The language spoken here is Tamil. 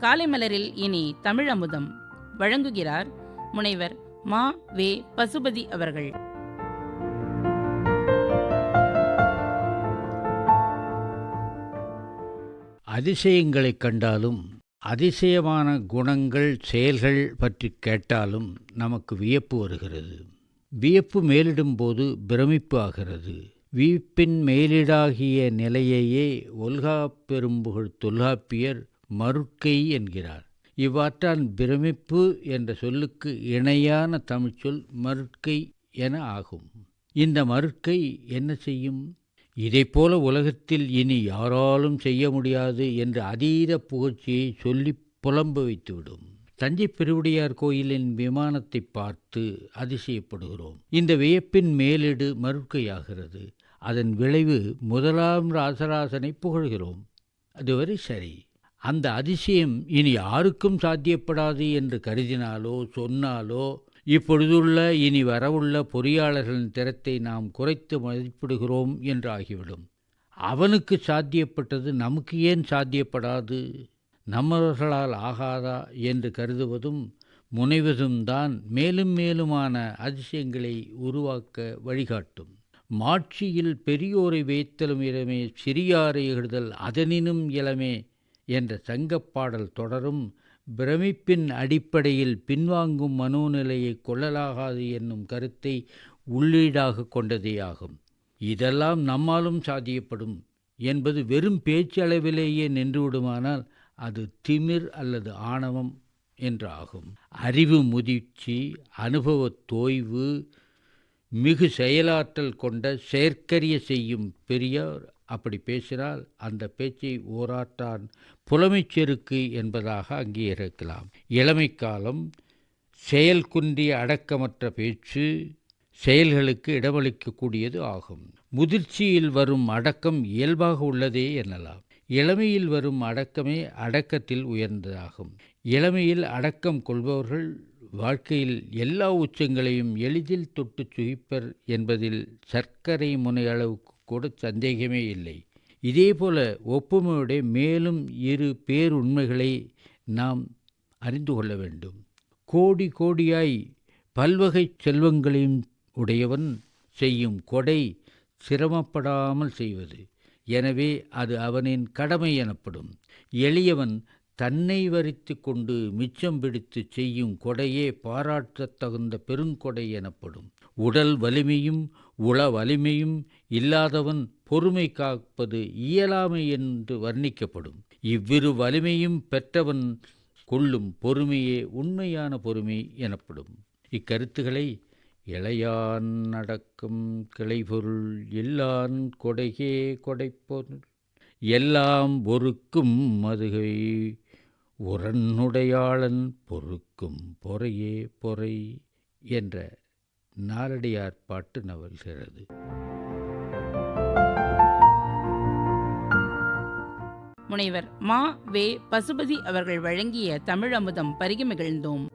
காலை மலரில் இனி தமிழ் அமுதம் வழங்குகிறார் முனைவர் மா. வே. பசுபதி அவர்கள். அதிசயங்களைக் கண்டாலும் அதிசயமான குணங்கள் செயல்கள் பற்றி கேட்டாலும் நமக்கு வியப்பு வருகிறது. வியப்பு மேலிடும்போது பிரமிப்பு ஆகிறது. வியப்பின் மேலிடாகிய நிலையையே ஒல்கா பெரும்புகழ் தொல்காப்பியர் மருட்கை என்கிறார். இவ்வாற்றான் பிரமிப்பு என்ற சொல்லுக்கு இணையான தமிழ்ச்சொல் மருட்கை என ஆகும். இந்த மருட்கை என்ன செய்யும்? இதைப்போல உலகத்தில் இனி யாராலும் செய்ய முடியாது என்ற அதீத புகழ்ச்சியை சொல்லி புலம்ப வைத்துவிடும். தஞ்சை பெருவுடையார் கோயிலின் விமானத்தை பார்த்து அதிசயப்படுகிறோம். இந்த வியப்பின் மேலிடு மறுக்கையாகிறது. அதன் விளைவு முதலாம் ராசராசனை புகழ்கிறோம். அதுவரை சரி. அந்த அதிசயம் இனி யாருக்கும் சாத்தியப்படாது என்று கருதினாலோ சொன்னாலோ இப்பொழுதுள்ள இனி வரவுள்ள பொறியாளர்களின் திறத்தை நாம் குறைத்து மதிப்பிடுகிறோம் என்று ஆகிவிடும் அவனுக்கு சாத்தியப்பட்டது நமக்கு ஏன் சாத்தியப்படாது? நம்மவர்களால் ஆகாதா என்று கருதுவதும் முனைவதும் தான் மேலும் மேலுமான அதிசயங்களை உருவாக்க வழிகாட்டும். மாட்சியில் பெரியோரை வைத்தலும் இளமே சிறியாரை எழுதல் அதனினும் இளமே என்ற சங்கப்பாடல் தொடரும். பிரமிப்பின் அடிப்படையில் பின்வாங்கும் மனோநிலையை கொள்ளலாகாது என்னும் கருத்தை உள்ளீடாக கொண்டதேயாகும். இதெல்லாம் நம்மாலும் சாதியப்படும் என்பது வெறும் பேச்சளவிலேயே நின்றுவிடுமானால் அது திமிர் அல்லது ஆணவம் என்றாகும். அறிவு முதிர்ச்சி அனுபவத் தோய்வு மிகு செயலாற்றல் கொண்ட செயற்கரிய செய்யும் பெரியார் அப்படி பேசினால் அந்த பேச்சை ஓராட்டான் புலமைச் செருக்கு என்பதாக அங்கீகரிக்கலாம். இளமை காலம் செயல் குன்றிய அடக்கமற்ற பேச்சு செயல்களுக்கு இடமளிக்கக்கூடியது ஆகும். முதிர்ச்சியில் வரும் அடக்கம் இயல்பாக உள்ளதே எனலாம். இளமையில் வரும் அடக்கமே அடக்கத்தில் உயர்ந்ததாகும். இளமையில் அடக்கம் கொள்பவர்கள் வாழ்க்கையில் எல்லா உச்சங்களையும் எளிதில் தொட்டு சுகிப்பர் என்பதில் சர்க்கரை முனை அளவுக்கு கூட சந்தேகமே இல்லை. இதேபோல ஒப்புமையுடைய மேலும் இரு பேருண்மைகளை நாம் அறிந்து கொள்ள வேண்டும். கோடி கோடியாய் பல்வகை செல்வங்களையும் உடையவன் செய்யும் கொடை சிரமப்படாமல் செய்வது. எனவே அது அவனின் கடமை எனப்படும். எளியவன் தன்னை வரித்து கொண்டு மிச்சம் பிடித்து செய்யும் கொடையே பாராட்டத் தகுந்த பெருங்கொடை எனப்படும். உடல் வலிமையும் உள வலிமையும் இல்லாதவன் பொறுமை காப்பது இயலாமை என்று வர்ணிக்கப்படும். இவ்விரு வலிமையும் பெற்றவன் கொள்ளும் பொறுமையே உண்மையான பொறுமை எனப்படும். இக்கருத்துக்களை இளையான் நடக்கும் கிளைபொருள் எல்லான் கொடைகே கொடைப்பொருள். எல்லாம் பொறுக்கும் மதுகை உரன்னுடையாளன் பொறுக்கும் பொறையே பொறை என்ற நாரடியார் பாட்டு நவல்கிறது. முனைவர் மா. வே. பசுபதி அவர்கள் வழங்கிய தமிழ் அமுதம் பருகி மகிழ்ந்தோம்